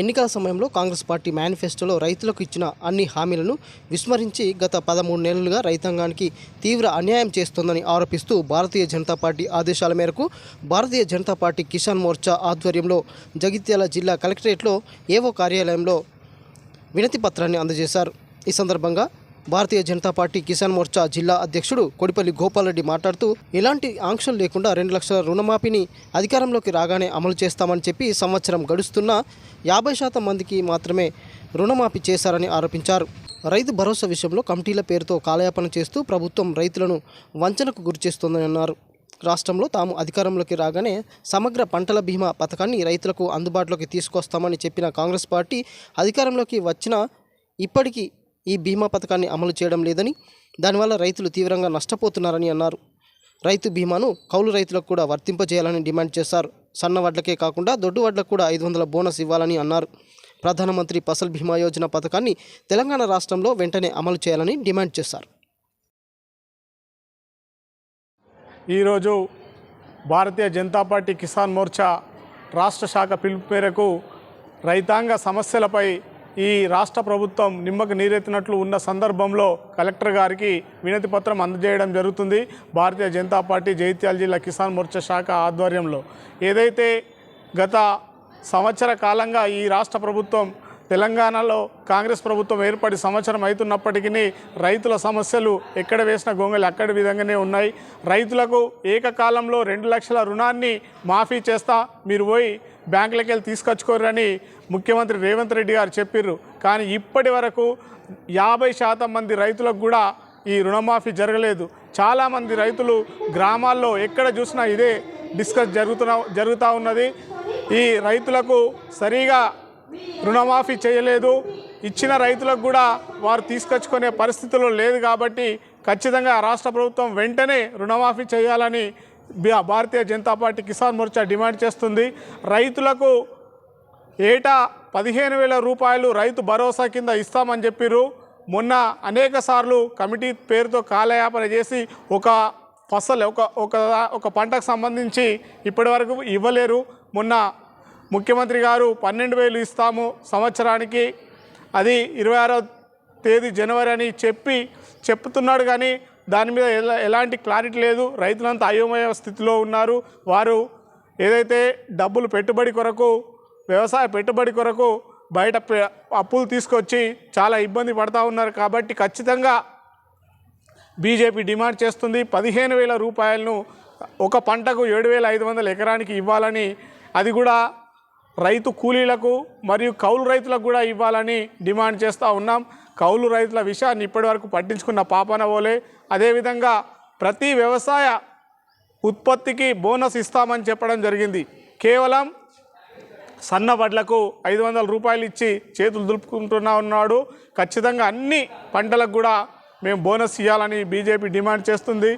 ఎన్నికల సమయంలో కాంగ్రెస్ పార్టీ మేనిఫెస్టోలో రైతులకు ఇచ్చిన అన్ని హామీలను విస్మరించి గత పదమూడు నెలలుగా రైతాంగానికి తీవ్ర అన్యాయం చేస్తోందని ఆరోపిస్తూ భారతీయ జనతా పార్టీ ఆదేశాల మేరకు భారతీయ జనతా పార్టీ కిసాన్ మోర్చా ఆధ్వర్యంలో జగిత్యాల జిల్లా కలెక్టరేట్లో ఏవో కార్యాలయంలో వినతి పత్రాన్ని అందజేశారు. ఈ సందర్భంగా భారతీయ జనతా పార్టీ కిసాన్ మోర్చా జిల్లా అధ్యక్షుడు కొడిపల్లి గోపాలరెడ్డి మాట్లాడుతూ ఎలాంటి ఆంక్షలు లేకుండా రెండు లక్షల రుణమాఫీని అధికారంలోకి రాగానే అమలు చేస్తామని చెప్పి సంవత్సరం గడుస్తున్నా యాభై శాతం మందికి మాత్రమే రుణమాఫీ చేశారని ఆరోపించారు. రైతు భరోసా విషయంలో కమిటీల పేరుతో కాలయాపన చేస్తూ ప్రభుత్వం రైతులను వంచనకు గురిచేస్తోందని అన్నారు. రాష్ట్రంలో తాము అధికారంలోకి రాగానే సమగ్ర పంటల బీమా పథకాన్ని రైతులకు అందుబాటులోకి తీసుకొస్తామని చెప్పిన కాంగ్రెస్ పార్టీ అధికారంలోకి వచ్చిన ఇప్పటికీ ఈ బీమా పథకాన్ని అమలు చేయడం లేదని దానివల్ల రైతులు తీవ్రంగా నష్టపోతున్నారని అన్నారు. రైతు బీమాను కౌలు రైతులకు కూడా వర్తింపజేయాలని డిమాండ్ చేశారు. సన్న వడ్లకే కాకుండా దొడ్డు వడ్లకు కూడా ఐదు వందల బోనస్ ఇవ్వాలని అన్నారు. ప్రధానమంత్రి ఫసల్ బీమా యోజన పథకాన్ని తెలంగాణ రాష్ట్రంలో వెంటనే అమలు చేయాలని డిమాండ్ చేశారు. ఈరోజు భారతీయ జనతా పార్టీ కిసాన్ మోర్చా రాష్ట్ర శాఖ పిలుపు మేరకు రైతాంగ సమస్యలపై ఈ రాష్ట్ర ప్రభుత్వం నిమ్మకు నీరెత్తినట్లు ఉన్న సందర్భంలో కలెక్టర్ గారికి వినతి పత్రం అందజేయడం జరుగుతుంది. భారతీయ జనతా పార్టీ జైత్యాల జిల్లా కిసాన్ మోర్చా శాఖ ఆధ్వర్యంలో. ఏదైతే గత సంవత్సర కాలంగా ఈ రాష్ట్ర ప్రభుత్వం తెలంగాణలో కాంగ్రెస్ ప్రభుత్వం ఏర్పడి సంవత్సరం అవుతున్నప్పటికీ రైతుల సమస్యలు ఎక్కడ వేసిన గొంగలు అక్కడి విధంగానే ఉన్నాయి. రైతులకు ఏకకాలంలో రెండు లక్షల రుణాన్ని మాఫీ చేస్తా మీరు పోయి బ్యాంకులకి వెళ్ళి తీసుకొచ్చుకోరని ముఖ్యమంత్రి రేవంత్ రెడ్డి గారు చెప్పిర్రు. కానీ ఇప్పటి వరకు యాభై శాతం మంది రైతులకు కూడా ఈ రుణమాఫీ జరగలేదు. చాలామంది రైతులు గ్రామాల్లో ఎక్కడ చూసినా ఇదే డిస్కస్ జరుగుతున్న జరుగుతూ ఉన్నది. ఈ రైతులకు సరిగా రుణమాఫీ చేయలేదు. ఇచ్చిన రైతులకు కూడా వారు తీసుకొచ్చుకునే పరిస్థితుల్లో లేదు కాబట్టి ఖచ్చితంగా రాష్ట్ర ప్రభుత్వం వెంటనే రుణమాఫీ చేయాలని భారతీయ జనతా పార్టీ కిసాన్ మోర్చా డిమాండ్ చేస్తుంది. రైతులకు ఏటా పదిహేను వేల రూపాయలు రైతు భరోసా కింద ఇస్తామని చెప్పిర్రు. మొన్న అనేక సార్లు కమిటీ పేరుతో కాలయాపన చేసి ఒక ఫసల్ ఒక ఒక ఒక పంటకు సంబంధించి ఇప్పటివరకు ఇవ్వలేరు. మొన్న ముఖ్యమంత్రి గారు పన్నెండు వేలు ఇస్తాము సంవత్సరానికి. అది ఇరవై ఆరో తేదీ జనవరి అని చెప్పి చెప్తున్నాడు కానీ దాని మీద ఎలా ఎలాంటి క్లారిటీ లేదు. రైతులంతా అయోమయ స్థితిలో ఉన్నారు. వారు ఏదైతే డబ్బులు పెట్టుబడి కొరకు వ్యవసాయ పెట్టుబడి కొరకు బయట అప్పులు తీసుకొచ్చి చాలా ఇబ్బంది పడతా ఉన్నారు కాబట్టి ఖచ్చితంగా బీజేపీ డిమాండ్ చేస్తుంది. పదిహేను వేల రూపాయలను ఒక పంటకు ఏడు వేల ఐదు వందల ఎకరానికి ఇవ్వాలని అది కూడా రైతు కూలీలకు మరియు కౌలు రైతులకు కూడా ఇవ్వాలని డిమాండ్ చేస్తూ ఉన్నాం. కౌలు రైతుల విషయాన్ని ఇప్పటివరకు పట్టించుకున్న పాపన ఓలే. అదేవిధంగా ప్రతి వ్యవసాయ ఉత్పత్తికి బోనస్ ఇస్తామని చెప్పడం జరిగింది. కేవలం సన్న వడ్లకు ఐదు వందల రూపాయలు ఇచ్చి చేతులు దులుపుకుంటున్నా ఉన్నాడు. ఖచ్చితంగా అన్ని పంటలకు కూడా మేము బోనస్ ఇవ్వాలని బీజేపీ డిమాండ్ చేస్తుంది.